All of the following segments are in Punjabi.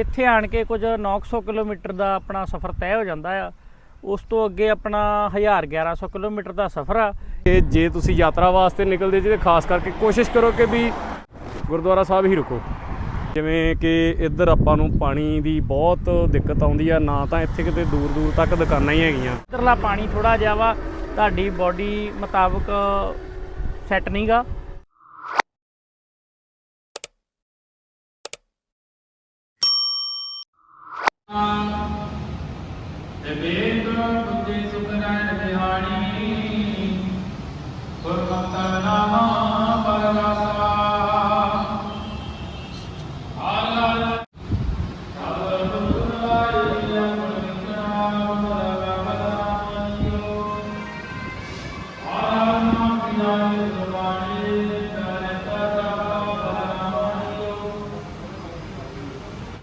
ਇੱਥੇ ਆਣ ਕੇ ਕੁਝ 900 ਕਿਲੋਮੀਟਰ ਦਾ ਆਪਣਾ ਸਫ਼ਰ ਤੈਅ ਹੋ ਜਾਂਦਾ ਆ। ਉਸ ਤੋਂ ਅੱਗੇ ਆਪਣਾ 1000 1100 ਕਿਲੋਮੀਟਰ ਦਾ ਸਫ਼ਰ ਆ। ਤੇ ਜੇ ਤੁਸੀਂ ਯਾਤਰਾ ਵਾਸਤੇ ਨਿਕਲਦੇ ਜੀ ਤੇ ਖਾਸ ਕਰਕੇ ਕੋਸ਼ਿਸ਼ ਕਰੋ ਕਿ ਵੀ ਗੁਰਦੁਆਰਾ ਸਾਹਿਬ ਹੀ ਰੁਕੋ। ਜਿਵੇਂ ਕਿ ਇੱਧਰ ਆਪਾਂ ਨੂੰ ਪਾਣੀ ਦੀ ਬਹੁਤ ਦਿੱਕਤ ਆਉਂਦੀ ਆ ਨਾ ਤਾਂ ਇੱਥੇ ਕਿਤੇ ਦੂਰ ਦੂਰ ਤੱਕ ਦੁਕਾਨਾਂ ਹੀ ਹੈਗੀਆਂ। ਇਧਰਲਾ ਪਾਣੀ ਥੋੜਾ ਜਿਹਾ ਵਾ ਤੁਹਾਡੀ ਬਾਡੀ ਮੁਤਾਬਕ ਸੈੱਟ ਨਹੀਂਗਾ ਤੇ ਬੇਦ ਬੁੱਧੇ ਸੁਖ ਨੈਣ ਬਿਹਾਣੀ ਗੁਰਮਤਿ ਨਾਮ ਰਗਮਨਾਮਿਓ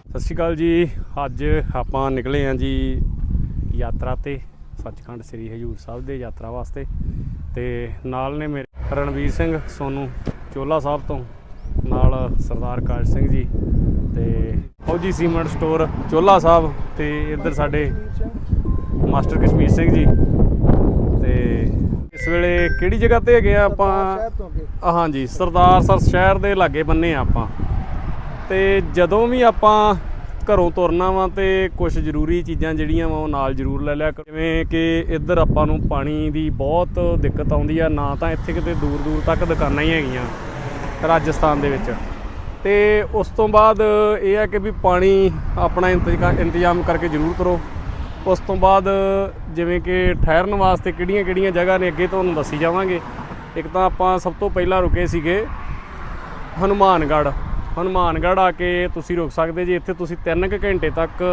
ਸਤਿ ਸ਼੍ਰੀ ਅਕਾਲ ਜੀ। ਅੱਜ ਆਪਾਂ ਨਿਕਲੇ ਆਂ ਜੀ ਯਾਤਰਾ ਤੇ ਸੱਚਖੰਡ ਸ੍ਰੀ ਹਜੂਰ ਸਾਹਿਬ ਦੇ ਯਾਤਰਾ ਵਾਸਤੇ ਤੇ ਨਾਲ ਨੇ ਮੇਰੇ ਰਣਵੀਰ ਸਿੰਘ ਸੋਨੂ ਚੋਲਾ ਸਾਹਿਬ ਤੋਂ ਨਾਲ ਸਰਦਾਰ ਕਾਜ ਸਿੰਘ ਜੀ ਤੇ ਫੌਜੀ ਸੀਮੈਂਟ ਸਟੋਰ ਚੋਲਾ ਸਾਹਿਬ ਤੇ ਇੱਧਰ ਸਾਡੇ ਮਾਸਟਰ ਕਸ਼ਮੀਰ ਸਿੰਘ ਜੀ ਤੇ ਇਸ ਵੇਲੇ ਕਿਹੜੀ ਜਗ੍ਹਾ ਤੇ ਹੈਗੇ ਆ ਆਪਾਂ? ਹਾਂਜੀ ਸਰਦਾਰ ਸਰ ਸ਼ਹਿਰ ਦੇ ਲਾਗੇ ਬੰਨੇ ਆ ਆਪਾਂ। ਤੇ ਜਦੋਂ ਵੀ ਆਪਾਂ ਘਰੋਂ ਤੁਰਨਾ ਵਾ ਤੇ ਕੁਝ ਜ਼ਰੂਰੀ ਚੀਜ਼ਾਂ ਜਿਹੜੀਆਂ ਵਾ ਉਹ ਨਾਲ ਜ਼ਰੂਰ ਲੈ ਲਿਆ ਕਰੋ। ਜਿਵੇਂ ਕਿ ਇੱਧਰ ਆਪਾਂ ਨੂੰ ਪਾਣੀ ਦੀ ਬਹੁਤ ਦਿੱਕਤ ਆਉਂਦੀ ਆ, ਨਾ ਤਾਂ ਇੱਥੇ ਕਿਤੇ ਦੂਰ ਦੂਰ ਤੱਕ ਦੁਕਾਨਾਂ ਹੀ ਹੈਗੀਆਂ ਰਾਜਸਥਾਨ ਦੇ ਵਿੱਚ। ਤੇ ਉਸ ਤੋਂ ਬਾਅਦ ਇਹ ਆ ਕਿ ਵੀ ਪਾਣੀ ਆਪਣਾ ਇੰਤਜ਼ਾ- ਇੰਤਜ਼ਾਮ ਕਰਕੇ ਜ਼ਰੂਰ ਕਰੋ ਉਸ ਤੋਂ ਬਾਅਦ ਜਿਵੇਂ ਕਿ ਠਹਿਰਨ ਵਾਸਤੇ ਕਿਹੜੀਆਂ ਕਿਹੜੀਆਂ ਜਗ੍ਹਾ ਨੇ, ਅੱਗੇ ਤੁਹਾਨੂੰ ਦੱਸੀ ਜਾਵਾਂਗੇ। ਇੱਕ ਤਾਂ ਆਪਾਂ ਸਭ ਤੋਂ ਪਹਿਲਾਂ ਰੁਕੇ ਸੀਗੇ ਹਨੂਮਾਨਗੜ੍ਹ। ਹਨੂਮਾਨਗੜ੍ਹ ਆ ਕੇ ਤੁਸੀਂ ਰੁਕ ਸਕਦੇ ਜੀ। ਇੱਥੇ ਤੁਸੀਂ 3 ਕੁ ਘੰਟੇ ਤੱਕ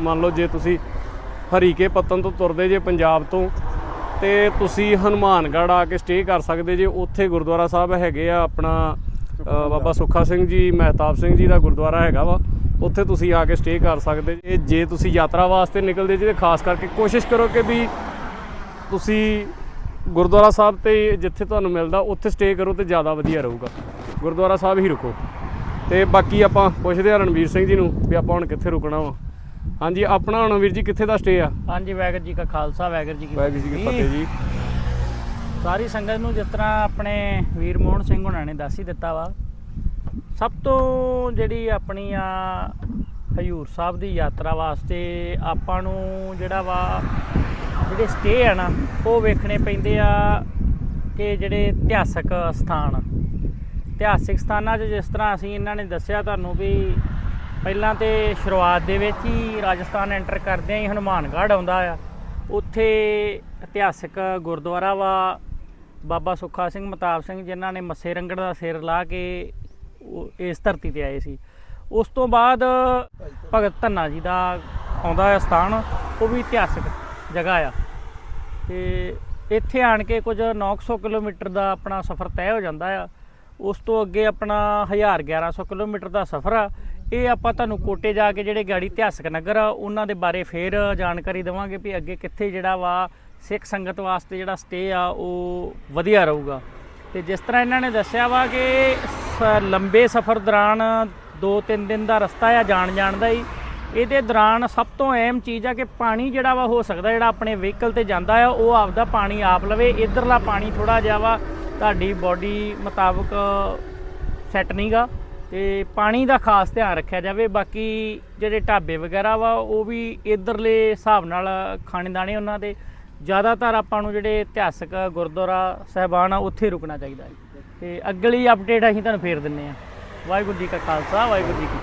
ਮੰਨ ਲਓ ਜੇ ਤੁਸੀਂ ਹਰੀਕੇ ਪੱਤਨ ਤੋਂ ਤੁਰਦੇ ਜੇ ਪੰਜਾਬ ਤੋਂ ਤੇ ਤੁਸੀਂ ਹਨੂਮਾਨਗੜ੍ਹ ਆ ਕੇ ਸਟੇ ਕਰ ਸਕਦੇ ਜੇ। ਉੱਥੇ ਗੁਰਦੁਆਰਾ ਸਾਹਿਬ ਹੈਗੇ ਆ ਆਪਣਾ ਬਾਬਾ ਸੁੱਖਾ ਸਿੰਘ ਜੀ ਮਹਿਤਾਬ ਸਿੰਘ ਜੀ ਦਾ ਗੁਰਦੁਆਰਾ ਹੈਗਾ ਵਾ। ਉੱਥੇ ਤੁਸੀਂ ਆ ਕੇ ਸਟੇ ਕਰ ਸਕਦੇ ਜੇ। ਜੇ ਤੁਸੀਂ ਯਾਤਰਾ ਵਾਸਤੇ ਨਿਕਲਦੇ ਜੀ ਤੇ ਖਾਸ ਕਰਕੇ ਕੋਸ਼ਿਸ਼ ਕਰੋ ਕਿ ਵੀ ਤੁਸੀਂ ਗੁਰਦੁਆਰਾ ਸਾਹਿਬ ਤੇ ਜਿੱਥੇ ਤੁਹਾਨੂੰ ਮਿਲਦਾ ਉੱਥੇ ਸਟੇ ਕਰੋ ਤੇ ਜ਼ਿਆਦਾ ਵਧੀਆ ਰਹੂਗਾ। ਗੁਰਦੁਆਰਾ ਸਾਹਿਬ ਹੀ ਰੁਕੋ। ਤੇ ਬਾਕੀ ਆਪਾਂ ਪੁੱਛਦੇ ਆ ਰਣਵੀਰ ਸਿੰਘ ਜੀ ਨੂੰ ਵੀ ਆਪਾਂ ਹੁਣ ਕਿੱਥੇ ਰੁਕਣਾ ਵਾ। ਹਾਂਜੀ ਆਪਣਾ ਹੁਣ ਵੀਰ ਜੀ ਕਿੱਥੇ ਦਾ ਸਟੇ ਆ? ਹਾਂਜੀ ਵਾਹਿਗੁਰੂ ਜੀ ਕਾ ਖਾਲਸਾ ਵਾਹਿਗੁਰੂ ਜੀ ਕੀ ਵਾਹਿਗੁਰੂ ਜੀ ਕੀ ਫਤਿਹ ਜੀ। ਸਾਰੀ ਸੰਗਤ ਨੂੰ ਜਿਸ ਤਰ੍ਹਾਂ ਆਪਣੇ ਵੀਰ ਮੋਹਨ ਸਿੰਘ ਹੁਣਾਂ ਨੇ ਦੱਸ ਹੀ ਦਿੱਤਾ ਵਾ। ਸਭ ਤੋਂ ਜਿਹੜੀ ਆਪਣੀ ਆ ਹਜੂਰ ਸਾਹਿਬ ਦੀ ਯਾਤਰਾ ਵਾਸਤੇ ਆਪਾਂ ਨੂੰ ਜਿਹੜਾ ਵਾ ਜਿਹੜੇ ਸਟੇ ਆ ਨਾ ਉਹ ਵੇਖਣੇ ਪੈਂਦੇ ਆ ਕਿ ਜਿਹੜੇ ਇਤਿਹਾਸਕ ਸਥਾਨ ਇਤਿਹਾਸਿਕ ਸਥਾਨਾਂ 'ਚ ਜਿਸ ਤਰ੍ਹਾਂ ਅਸੀਂ ਇਹਨਾਂ ਨੇ ਦੱਸਿਆ ਤੁਹਾਨੂੰ ਵੀ ਪਹਿਲਾਂ ਤੇ ਸ਼ੁਰੂਆਤ ਦੇ ਵਿੱਚ ਹੀ ਰਾਜਸਥਾਨ ਐਂਟਰ ਕਰਦਿਆਂ ਹੀ ਹਨੂਮਾਨਗੜ੍ਹ ਆਉਂਦਾ ਆ। ਉੱਥੇ ਇਤਿਹਾਸਿਕ ਗੁਰਦੁਆਰਾ ਵਾ, ਬਾਬਾ ਸੁੱਖਾ ਸਿੰਘ ਮਤਾਬ ਸਿੰਘ ਜਿਨ੍ਹਾਂ ਨੇ ਮੱਸੇ ਰੰਗੜ ਦਾ ਸਿਰ ਲਾ ਕੇ ਇਸ ਧਰਤੀ ਤੇ ਆਏ ਸੀ। ਉਸ ਤੋਂ ਬਾਅਦ ਭਗਤ ਧੰਨਾ ਜੀ ਦਾ ਆਉਂਦਾ ਹੈ ਸਥਾਨ, ਉਹ ਵੀ ਇਤਿਹਾਸਿਕ ਜਗ੍ਹਾ ਆ। ਤੇ ਇੱਥੇ ਆਣ ਕੇ ਕੁਝ 900 ਕਿਲੋਮੀਟਰ ਦਾ ਆਪਣਾ ਸਫ਼ਰ ਤੈਅ ਹੋ ਜਾਂਦਾ ਆ। ਉਸ ਤੋਂ ਅੱਗੇ ਆਪਣਾ 1000 1100 ਕਿਲੋਮੀਟਰ ਦਾ ਸਫ਼ਰ ਆ। ਇਹ ਆਪਾਂ ਤੁਹਾਨੂੰ ਕੋਟੇ ਜਾ ਕੇ ਜਿਹੜੇ ਗਾੜੀ ਇਤਿਹਾਸਕ ਨਗਰ ਆ, ਉਹਨਾਂ ਦੇ ਬਾਰੇ ਫੇਰ ਜਾਣਕਾਰੀ ਦੇਵਾਂਗੇ ਵੀ ਅੱਗੇ ਕਿੱਥੇ ਜਿਹੜਾ ਵਾ ਸਿੱਖ ਸੰਗਤ ਵਾਸਤੇ ਜਿਹੜਾ ਸਟੇ ਆ, ਉਹ ਵਧੀਆ ਰਹੂਗਾ। ਤੇ ਜਿਸ ਤਰ੍ਹਾਂ ਇਹਨਾਂ ਨੇ ਦੱਸਿਆ ਵਾ ਕਿ ਸ- ਲੰਬੇ ਸਫ਼ਰ ਦੌਰਾਨ 2-3 ਦਿਨ ਦਾ ਰਸਤਾ ਆ ਜਾਣ ਜਾਣ ਦਾ ਹੀ। ਇਹਦੇ ਦੌਰਾਨ ਸਭ ਤੋਂ ਅਹਿਮ ਚੀਜ਼ ਆ ਕਿ ਪਾਣੀ ਜਿਹੜਾ ਵਾ ਹੋ ਸਕਦਾ, ਜਿਹੜਾ ਆਪਣੇ ਵਹੀਕਲ ਤੇ ਜਾਂਦਾ ਆ, ਉਹ ਆਪਦਾ ਪਾਣੀ ਆਪ ਲਵੇ। ਇਧਰਲਾ ਪਾਣੀ ਥੋੜਾ ਜਿਹਾ ਵਾ ਤੁਹਾਡੀ ਬਾਡੀ ਮੁਤਾਬਕ ਸੈੱਟ ਨਹੀਂਗਾ ਤੇ ਪਾਣੀ ਦਾ ਖਾਸ ਧਿਆਨ ਰੱਖਿਆ ਜਾਵੇ। ਬਾਕੀ ਜਿਹੜੇ ਢਾਬੇ ਵਗੈਰਾ ਵਾ, ਉਹ ਵੀ ਇਧਰਲੇ ਹਿਸਾਬ ਨਾਲ ਖਾਣੇ ਦਾਣੇ ਉਹਨਾਂ ਦੇ। ਜ਼ਿਆਦਾਤਰ ਆਪਾਂ ਨੂੰ ਜਿਹੜੇ ਇਤਿਹਾਸਕ ਗੁਰਦੁਆਰਾ ਸਾਹਿਬਾਨ ਆ, ਉੱਥੇ ਰੁਕਣਾ ਚਾਹੀਦਾ ਹੈ। ਤੇ ਅਗਲੀ ਅਪਡੇਟ ਅਸੀਂ ਤੁਹਾਨੂੰ ਫੇਰ ਦਿੰਨੇ ਆ ਵਾਹਿਗੁਰੂ ਜੀ ਕਾ ਖਾਲਸਾ, ਵਾਹਿਗੁਰੂ ਜੀ ਕੀ